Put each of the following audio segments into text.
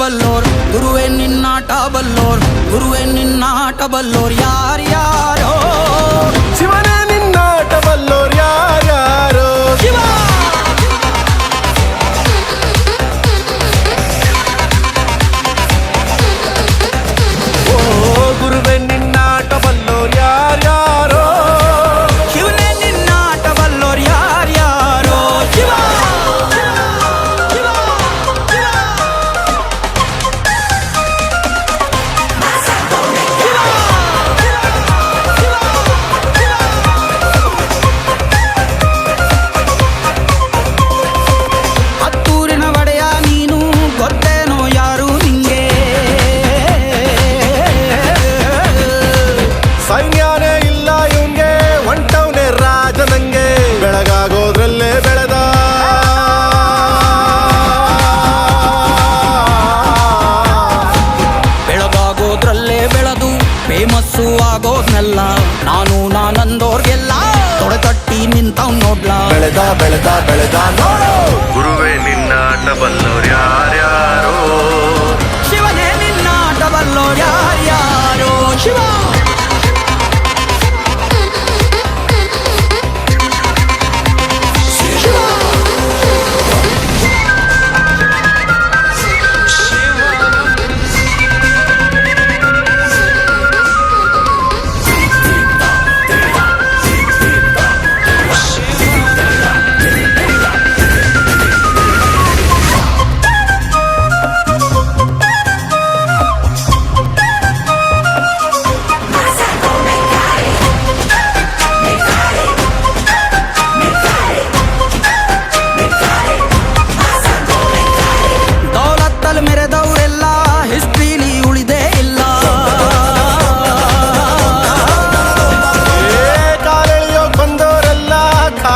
ಬಲ್ಲೋರ್ ಗುರುವೆ ನಿನ್ನಾಟ ಬಲ್ಲೋರ್ ಗುರುವೆ ನಿನ್ನಾಟ ಬಲ್ಲೋರ್ ಯಾರ್ ಯಾರ್ ಫೇಮಸ್ಸು ಆಗೋದ್ನೆಲ್ಲ ನಾನು ನಾನಂದೋರ್ಗೆಲ್ಲ ತೊಡೆತಟ್ಟಿ ನಿಂತವ್ ನೋಡ್ಲಾ. ಬೆಳೆದ ಬೆಳೆದ ಬೆಳೆದ ನೋಡು. ಗುರುವೇ ನಿನ್ನಾಟ ಬಲ್ಲೋರ್ ಯಾರ್ಯಾರೋ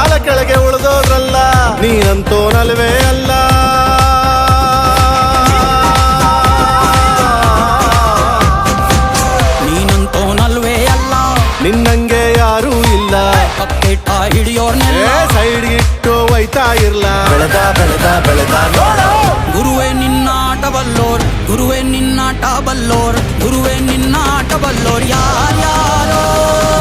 ಕಾಲ ಕೆಳಗೆ ಉಳಿದೋದ್ರಲ್ಲ? ನೀನಂತೋ ನಲ್ವೇ ಅಲ್ಲ. ನೀನಂತೋ ನಲ್ವೇ ಅಲ್ಲ. ನಿನ್ನಂಗೆ ಯಾರೂ ಇಲ್ಲ. ಕಕ್ಕೆಟ ಹಿಡಿಯೋರ್ನೇ ಸೈಡ್ ಇಟ್ಟು ಒಯ್ತಾ ಇರ್ಲ. ಬೆಳೆದ ಬೆಳೆದ ಬೆಳೆದ ನೋಡು. ಗುರುವೆ ನಿನ್ನಾಟ ಬಲ್ಲೋರ್. ಗುರುವೆ ನಿನ್ನಾಟ ಬಲ್ಲೋರ್. ಗುರುವೆ ನಿನ್ನಾಟ ಬಲ್ಲೋರ್. ಯಾರು